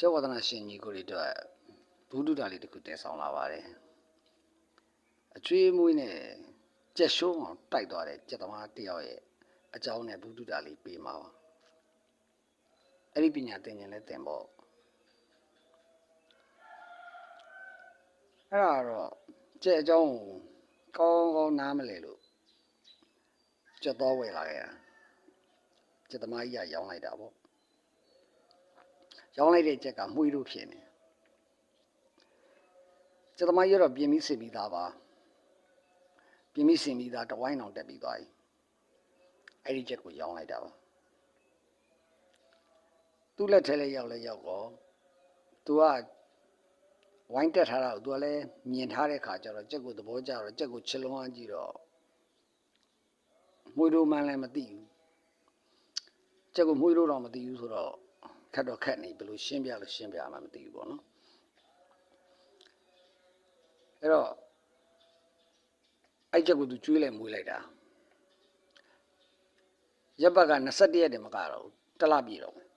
ကျောဝဒနာရှင်ကြီးကိုတွေအတွက်ဘုဒ္ဓတာလေးတစ်ခုတည်ဆောင်လာပါတယ်အချွေးမွေးနဲ့ကြက်ရှုံးအောင်တိုက်သွားတဲ့ကြက်သမားတစ်ယောက်ရဲ့အကြောင်းနဲ့ဘုဒ္ဓတာလေးပေးမှာပါအဲ့ဒီပညာသင်ခြင်းလဲသင်ဖို့အဲ့ဒါတော့ကြက်အကြောင်းကိုကောင်းကောင်းနားမလဲလို့ကြက်တော်ဝယ်လာခဲ့တာကြက်သမားကြီးကရောင်းလိုက်တာပေါ့ ရောင်းလိုက်တဲ့ချက်ကမှုလို့ဖြစ်နေကျသမားရတော့ပြင်းပြီးစင်ပြီးသားပါပြင်းပြီးစင်ပြီးသားတဝိုင်းအောင်တက်ပြီးသွားပြီအဲ့ဒီချက်ကိုရောင်းလိုက်တာပါသူ့လက်ထဲလေးရောက်လဲရောက်တော့သူကဝိုင်းတက်ထားတာကိုသူကလည်းမြင်ထားတဲ့ခါကျတော့ချက်ကိုသဘောကျတော့ချက်ကိုချစ်လုံးအောင်ကြည့်တော့မှုလို့မှန်းလည်းမသိဘူးချက်ကိုမှုလို့တော့မသိဘူးဆိုတော့ ခက်တော့ခက်နေဘယ်လိုရှင်းပြလို့ရှင်းပြမှမသိဘူးပေါ့နော်အဲ့တော့အဲ့ချက်ကိုသူကျွေးလိုက်မွေးလိုက်တာရပ်ဘက်က21ရက်တည်းမကတော့ဘူးတစ်လပြည့်တော့မယ်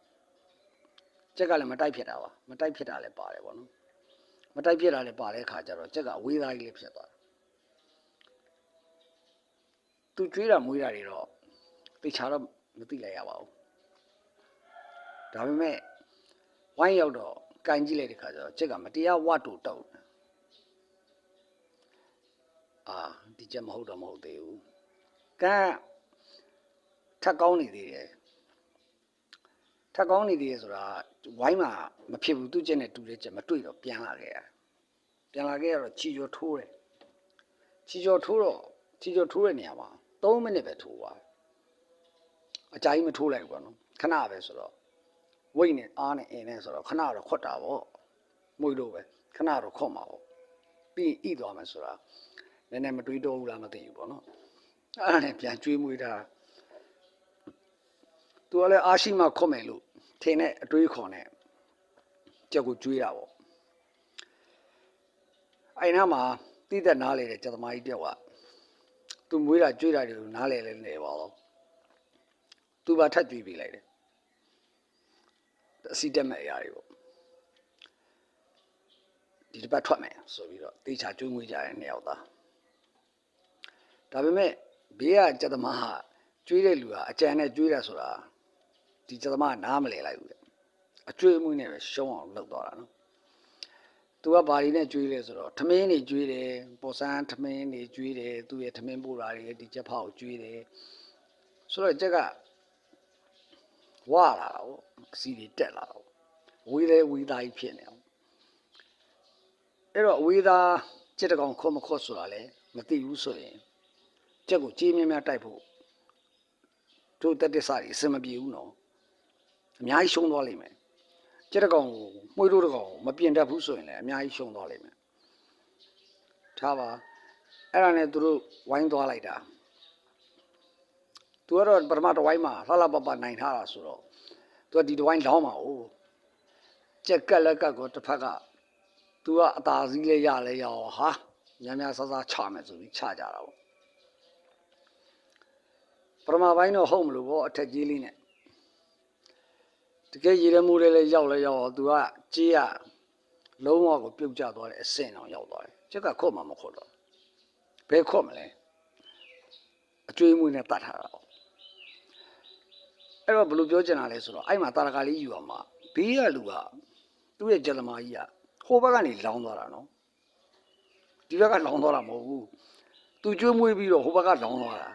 ချက်ကလည်းမတိုက်ဖြစ်တာပါမတိုက်ဖြစ်တာလည်းပါတယ်ပေါ့နော်မတိုက်ဖြစ်တာလည်းပါတဲ့အခါကျတော့ချက်ကအဝေးသားကြီးလေးဖြစ်သွားတယ်သူကျွေးတာမွေးတာတွေတော့သိချာတော့မသိလိုက်ရပါဘူး ဒါပေမဲ့ဝိုင်းရောက်တော့ကန်ကြည့်လိုက်တဲ့ခါကျတော့ချက်ကမတရားဝတ်တူတောက်တယ်အာဒီချက်မဟုတ်တော့မဟုတ်သေးဘူးကန်ထက်ကောင်းနေသေးတယ်ထက်ကောင်းနေသေးတယ်ဆိုတာဝိုင်းမှာမဖြစ်ဘူးသူ့ချက်နဲ့တူတဲ့ချက်မတွေ့တော့ပြန်လာခဲ့ရပြန်လာခဲ့ရတော့ချီကျော်ထိုးတယ်ချီကျော်ထိုးတော့ချီကျော်ထိုးတဲ့နေရာမှာ3မိနစ်ပဲထိုးသွားအကြာကြီးမထိုးလိုက်ဘူးကွာနော်ခဏပဲဆိုတော့ ဝိတ်နဲ့အားနဲ့အင်းနဲ့ဆိုတော့ခဏတော့ခွတ်တာပေါ့မွေလို့ပဲခဏတော့ခွတ်မှာပေါ့ပြီးရင်ဣသွားမယ်ဆိုတာနည်းနည်းမတွေးတော့ဘူးလားမသိဘူးပေါ့နော်အဲ့ဒါနဲ့ပြန်ကျွေးမွေးတာသူကလည်းအားရှိမှခွတ်မယ်လို့ထင်တဲ့အတွေးခေါ်နဲ့ကြက်ကိုကျွေးတာပေါ့အဲ့နားမှာတိသက်နားလေတဲ့ကျက်သမားကြီးတယောက်ကသူမွေးတာကျွေးတာတွေကိုနားလေလဲနေပါတော့သူပါထပ်ကျွေးပေးလိုက်တယ် အစီတက်မဲ့အရာတွေပေါ့ဒီတစ်ပတ်ထွက်မယ်ဆိုပြီးတော့တေချာကျွေးမွေးကြတဲ့နှစ်ယောက်သားဒါပေမဲ့ဘေးကစက်သမားဟာကျွေးတဲ့လူဟာအကြံနဲ့ကျွေးတာဆိုတာဒီစက်သမားကနားမလဲလိုက်ဘူးတဲ့အကျွေးအမှုနဲ့ပဲရှုံးအောင်လုပ်သွားတာနော်သူကဘာတွေနဲ့ကျွေးလဲဆိုတော့ထမင်းတွေကျွေးတယ်ပေါ်ဆန်းထမင်းတွေကျွေးတယ်သူရဲ့ထမင်းပို့တာတွေဒီချက်ဖောက်ကျွေးတယ်ဆိုတော့ချက်က ဝလာတာပေါ့စီတွေတက်လာတာပေါ့ဝေးလဲဝေးသားကြီးဖြစ်နေအောင်အဲ့တော့ဝေးသားကြက်တကောင်ခေါ်မခေါ်ဆိုတာလဲမသိဘူးဆိုရင်ကြက်ကိုကြေးများများတိုက်ဖို့တို့တက်တစ္ဆာကြီးအစမပြေဘူးနော်အများကြီးရှုံးသွားလိမ့်မယ်ကြက်တကောင်ကိုမှုတို့တကောင်ကိုမပြင်တတ်ဘူးဆိုရင်လည်းအများကြီးရှုံးသွားလိမ့်မယ်ထားပါအဲ့ဒါနဲ့သူတို့ဝိုင်းသွားလိုက်တာ သူကတော့ပထမတစ်ဝိုင်းမှာလှလှပပနိုင်ထားတာဆိုတော့သူကဒီတစ်ဝိုင်းလောင်းမှာ哦ကြက်ကက်လက်ကက်ကိုတစ်ဖက်ကသူကအသာစီးလေးရလဲရအောင်ဟာများများဆဆချမယ်ဆိုပြီးချကြတာပေါ့ပထမပိုင်းတော့ဟုတ်မလို့ပေါ့အထက်ကြီးလေးနဲ့တကယ်ရေရမှုလေးလေးရောက်လဲရောက်တော့သူကကြေးရလုံးဝကိုပြုတ်ကျသွားတဲ့အဆင့်အောင်ရောက်သွားတယ်ကြက်ကခုတ်မှမခုတ်တော့ဘယ်ခုတ်မလဲအကျွေးမွေးနဲ့တတ်ထားတာပေါ့ အဲ့တော့ဘယ်လိုပြောချင်တာလဲဆိုတော့အဲ့မှာတာရကလေးယူအောင်မှာဘေးကလူကသူ့ရဲ့ကျက်သမားကြီးကဟိုဘက်ကနေလောင်းသွားတာနော်ဒီဘက်ကလောင်းသွားတာမဟုတ်ဘူးသူကျွေးမွေးပြီးတော့ဟိုဘက်ကလောင်းသွားတာ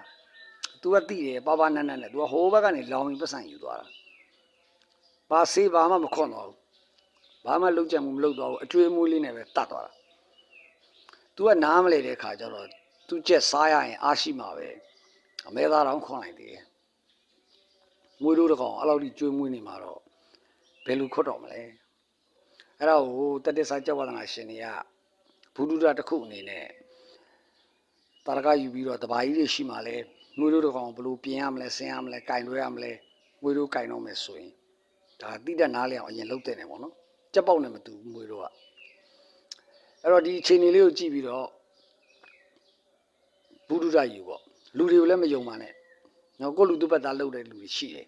သူကတိတယ်ပါပါနန်းနန်းနဲ့သူကဟိုဘက်ကနေလောင်းပြီးပတ်စံယူသွားတာဘာစေးဘာမှမခွန်တော့ဘူးဘာမှလုံးကြံမှုမလုပ်တော့ဘူးအကျွေးမွေးလေးနဲ့ပဲတတ်သွားတာသူကနားမလဲတဲ့ခါကျတော့သူကြက်စားရရင်အားရှိမှာပဲအမဲသားတောင်ခွန်လိုက်သေးတယ် မွေးလို့တကောင်အဲ့လောက်ကြီးကျွေးမွေးနေမှာတော့ဘယ်လိုခွတ်တော့မလဲအဲ့ဒါကိုတတ္တစာကြောက်ဝဒနာရှင်တွေကဘုဒ္ဓတာတစ်ခုအနေနဲ့တာရကယူပြီးတော့တဘာကြီးတွေရှိမှလဲမွေးလို့တကောင်ဘယ်လိုပြင်ရမလဲဆင်းရမလဲကင်လွှဲရမလဲမွေးလို့ကင်တော့မယ်ဆိုရင်ဒါတိတက်နားလည်အောင်အရင်လုပ်တဲ့နေပေါ့နော်ကြက်ပေါက်နဲ့မတူဘူးမွေးလို့ကအဲ့တော့ဒီအချိန်လေးကိုကြည့်ပြီးတော့ဘုဒ္ဓတာယူပေါ့လူတွေကိုလည်းမယုံပါနဲ့ နော်ကိုယ့်လူသူ့ဘက်သားလှုပ်တဲ့လူတွေရှိတယ်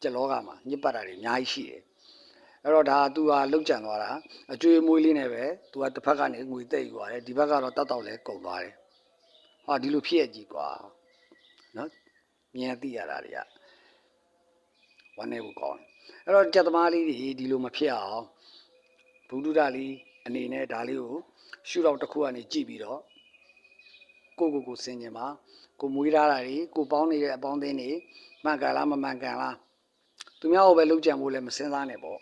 ကျက်လောကမှာညစ်ပတ်တာတွေအများကြီးရှိတယ်အဲ့တော့ဒါ तू ဟာလောက်ကြံသွားတာအကျွေးအမွေးလေးနဲ့ပဲ तू ကတစ်ဖက်ကနေငွေတိတ်ယူသွားတယ်ဒီဘက်ကတော့တတ်တော့လဲကုန်သွားတယ်ဟာဒီလိုဖြစ်ရကြီးကွာနော်မြင်သိရတာတွေကဝမ်းနေဖို့ကောင်းတယ်အဲ့တော့ကြက်သမားလေးတွေဒီလိုမဖြစ်အောင်ဘုဒ္ဓတာလေးအနေနဲ့ဒါလေးကိုရှုတော့တစ်ခုကနေကြည့်ပြီးတော့ကိုကိုကိုစင်ကြင်ပါ ကိုမွေးထားတာတွေကိုပေါင်းနေတဲ့အပေါင်းအသင်းတွေမှန်ကန်လားမမှန်ကန်လားသူများကိုပဲလုံးကြံဖို့လည်းမစင်စားနဲ့ပေါ့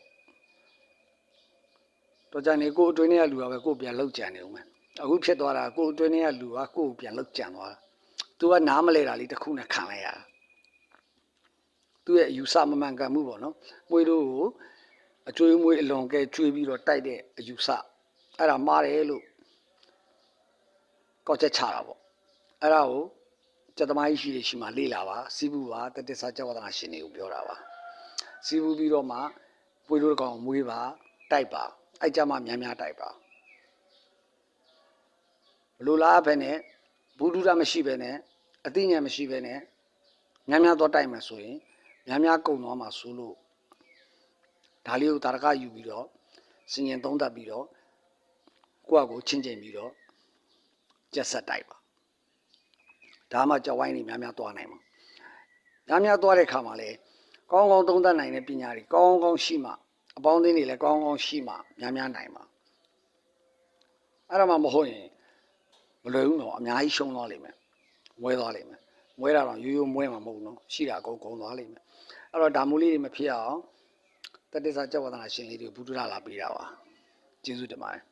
တော့ကြနေကိုအတွင်းထဲကလူကပဲကိုပြန်လောက်ကြံနေဦးမယ်အခုဖြစ်သွားတာကိုအတွင်းထဲကလူကကိုကိုပြန်လောက်ကြံသွားတာသူကနားမလဲတာလေးတစ်ခုနဲ့ခံလိုက်ရတာသူ့ရဲ့အယူဆမမှန်ကန်မှုပေါ့နော်မွေးတို့ကိုအကျွေးမွေးအလွန်ကဲကျွေးပြီးတော့တိုက်တဲ့အယူဆအဲ့ဒါမှားတယ်လို့ကောက်ချက်ချတာပေါ့အဲ့ဒါကို စက်သမားကြီးရှိတယ်ရှိမှလေ့လာပါစီးပူပါတတ္တစာကြောဝဒနာရှင်တွေကိုပြောတာပါစီးပူပြီးတော့မှပွေးတို့ကောင်မွေးပါတိုက်ပါအဲ့ကြမှာများများတိုက်ပါဘလို့လားပဲနဲ့ဘူဒုရမရှိပဲနဲ့အသိဉာဏ်မရှိပဲနဲ့များများတော့တိုက်မှာဆိုရင်များများကုံသွားမှာဆိုလို့ဒါလေးကိုတာရကယူပြီးတော့စင်ရင်သုံးသပ်ပြီးတော့ကိုယ့်အကိုချင်းချင်းပြီးတော့ကြက်ဆက်တိုက်ပါ ဒါမှကြောက်ဝိုင်းနေများများသွားနိုင်မှာများများသွားတဲ့ခါမှာလေကောင်းကောင်းသုံးသပ်နိုင်တဲ့ပညာတွေကောင်းကောင်းရှိမှအပေါင်းအသင်းတွေလည်းကောင်းကောင်းရှိမှများများနိုင်မှာအဲ့ဒါမှမဟုတ်ရင်မလွယ်ဘူးတော့အများကြီးရှုံးသွားလိမ့်မယ်မွဲသွားလိမ့်မယ်မွဲတာတော့ရိုးရိုးမွဲမှာမဟုတ်ဘူးနော်ရှိတာအကုန်ကုန်သွားလိမ့်မယ်အဲ့တော့ဒါမျိုးလေးတွေမဖြစ်အောင်တတ္တစာကြောက်ဝဒနာရှင်လေးတွေဘုဒ္ဓလာပေးတာပါကျေးဇူးတင်ပါတယ်